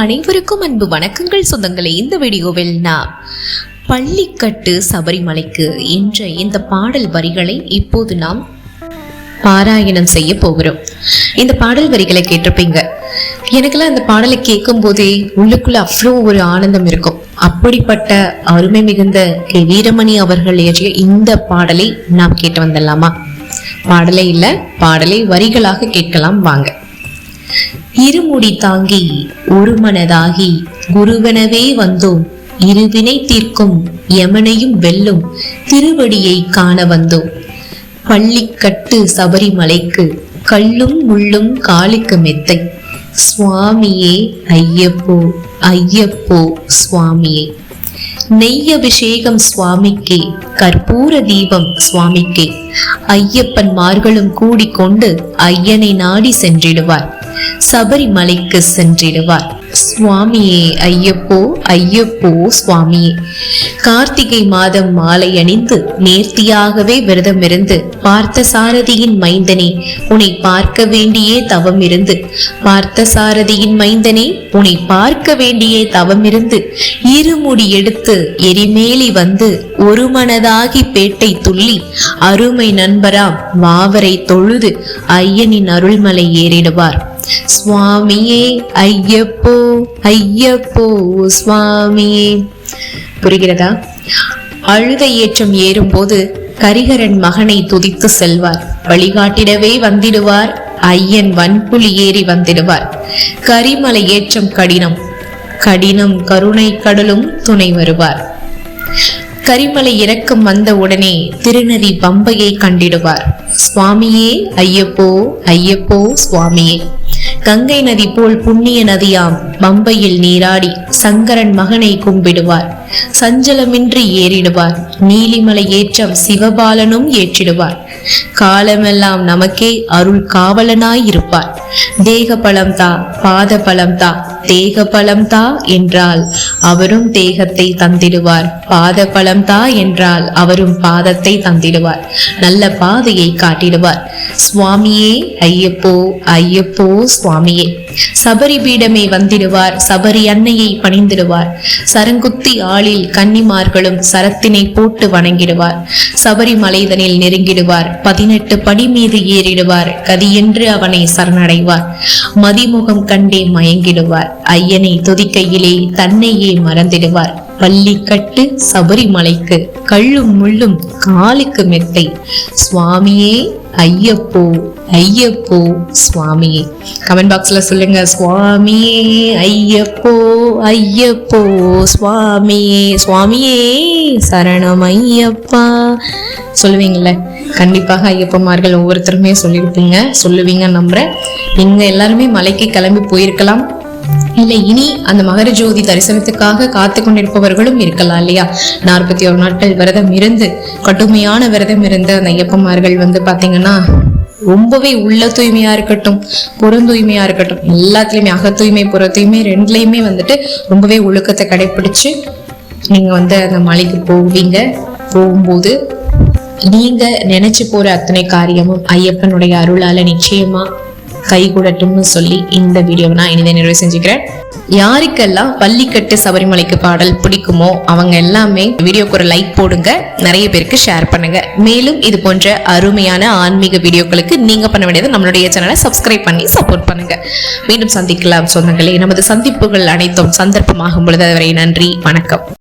அனைவருக்கும் அன்பு வணக்கங்கள். சொந்தங்களே இந்த வீடியோவில் நான் பள்ளிக்கட்டு சபரிமலைக்கு என்ற இந்த பாடல் வரிகளை இப்போது நாம் பாராயணம் செய்ய போகிறோம். இந்த பாடல் வரிகளை கேட்டிருப்பீங்க. எனக்கெல்லாம் இந்த பாடலை கேட்கும் போதே உள்ளுக்குள்ள அவ்வளோ ஒரு ஆனந்தம் இருக்கும். அப்படிப்பட்ட அருமை மிகுந்த கே. வீரமணி அவர்கள் இயற்றிய இந்த பாடலை நாம் கேட்டு வந்துடலாமா? பாடலை இல்லை பாடலை வரிகளாக கேட்கலாம். வாங்க. இருமுடி தாங்கி ஒரு மனதாகி குருவெனவே வந்தோம். இருவினை தீர்க்கும் யமனையும் வெல்லும் திருவடியை காண வந்தோம். பள்ளிக்கட்டு சபரிமலைக்கு கல்லும் முள்ளும் காலுக்கு மெத்தை. சுவாமியே ஐயப்போ ஐயப்போ சுவாமியே. நெய் அபிஷேகம் சுவாமிக்கே கற்பூர தீபம் சுவாமிக்கே. ஐயப்பன்மார்களும் கூடிக்கொண்டு ஐயனை நாடி சென்றிடுவார். சபரிமலைக்கு சென்றிடுவார். சுவாமியே ஐயப்போ ஐயப்போ சுவாமியே. கார்த்திகை மாதம் மாலை அணிந்து நேர்த்தியாகவே விரதம் இருந்து பார்த்த சாரதியின் மைந்தனே உன்னை பார்க்க வேண்டியே தவம் இருந்து பார்த்த சாரதியின் மைந்தனே உன்னை பார்க்க வேண்டியே தவம் இருந்து இருமுடி எடுத்து எரிமேலி வந்து ஒரு மனதாகி பேட்டை துள்ளி அருமை நண்பராம் மாவரை தொழுது ஐயனின் அருள்மலை ஏறிடுவார். சுவாமியே ஐயப்போ ஐயப்போ சுவாமியே. புரிகிறதா? அழுத ஏற்றம் ஏறும்போது கரிகரன் மகனை துதித்து செல்வார். வழிகாட்டிடவே வந்திடுவார். ஐயன் வன்புலி ஏறி வந்திடுவார். கரிமலை ஏற்றம் கடினம். கடினம் கருணை கடலும் துணை வருவார். கரிமலை இறக்கம் வந்த உடனே திருநதி பம்பையை கண்டிடுவார். சுவாமியே ஐயப்போ ஐயப்போ சுவாமியே. கங்கை நதி போல் புண்ணிய நதியாம் பம்பையில் நீராடி சங்கரன் மகனை கும்பிடுவார். சஞ்சலமின்றி ஏறிடுவார். நீலிமலை ஏற்றம் சிவபாலனும் ஏற்றிடுவார். காலமெல்லாம் நமக்கே அருள் காவலனாய் இருப்பார். தேக பலம் தா பாத பலம் தா தேக பலம் தா என்றால் அவரும் தேகத்தை தந்திடுவார். பாத பலம் தா என்றால் அவரும் பாதத்தை தந்திடுவார். நல்ல பாதையை காட்டிடுவார். சுவாமியே ஐயப்போ ஐயப்போ சுவாமியே. சபரி பீடமே வந்திடுவார். சபரி அன்னையை பணிந்திடுவார். சரங்குத்தி ஆளில் கன்னிமார்களும் சரத்தினை போட்டு வணங்கிடுவார். சபரி மலைதனில் நெருங்கிடுவார். பதினெட்டு படி மீது ஏறிடுவார். கதியென்று அவனை சரணடைவார். மதிமுகம் கண்டே மயங்கிடுவார். ஐயனை துதிக்கையிலே தன்னையே மறந்திடுவார். பள்ளிக்கட்டு சபரிமலைக்கு கள்ளும் முள்ளும் காலுக்கு மெத்தை. சுவாமியே ஐயப்போ ஐயப்போ சுவாமியே. கமெண்ட் பாக்ஸ்ல சொல்லுங்க சுவாமியே ஐயப்போ ஐயப்போ சுவாமியே சுவாமியே சரணம் ஐயப்பா சொல்லுவீங்கல்ல கண்டிப்பாக ஐயப்பமார்கள் ஒவ்வொருத்தருமே சொல்லியிருப்பீங்க சொல்லுவீங்க நம்புறேன். நீங்க எல்லாருமே மலைக்கு கிளம்பி போயிருக்கலாம். இல்லை இனி அந்த மகர ஜோதி தரிசனத்துக்காக காத்து கொண்டிருப்பவர்களும் இருக்கலாம் இல்லையா? நாற்பத்தி ஒரு நாட்கள் விரதம் இருந்து கடுமையான விரதம் இருந்து அந்த ஐயப்பமார்கள் வந்து பாத்தீங்கன்னா ரொம்பவே உள்ள தூய்மையா இருக்கட்டும் புறம் தூய்மையா இருக்கட்டும் எல்லாத்துலயுமே அக தூய்மை புற தூய்மை ரெண்டுலயுமே வந்துட்டு ரொம்பவே ஒழுக்கத்தை கடைபிடிச்சு நீங்க வந்து அந்த மலைக்கு போவீங்க. போகும்போது நீங்க நினைச்சு போற அத்தனை காரியமும் ஐயப்பனுடைய அருளால நிச்சயமா கைகூடட்டும்னு சொல்லி இந்த வீடியோவை நான் இனிதை நிறைவு செஞ்சுக்கிறேன். யாருக்கெல்லாம் பள்ளிக்கட்டு சபரிமலைக்கு பாடல் பிடிக்குமோ அவங்க எல்லாமே வீடியோக்கு ஒரு லைக் போடுங்க நிறைய பேருக்கு ஷேர் பண்ணுங்க. மேலும் இது போன்ற அருமையான ஆன்மீக வீடியோக்களுக்கு நீங்க பண்ண வேண்டியது நம்மளுடைய சேனலை சப்ஸ்கிரைப் பண்ணி சப்போர்ட் பண்ணுங்க. மீண்டும் சந்திக்கலாம் சொந்தங்களே. நமது சந்திப்புகள் அனைத்தும் சந்தர்ப்பமாகும் பொழுது. அதுவரை நன்றி வணக்கம்.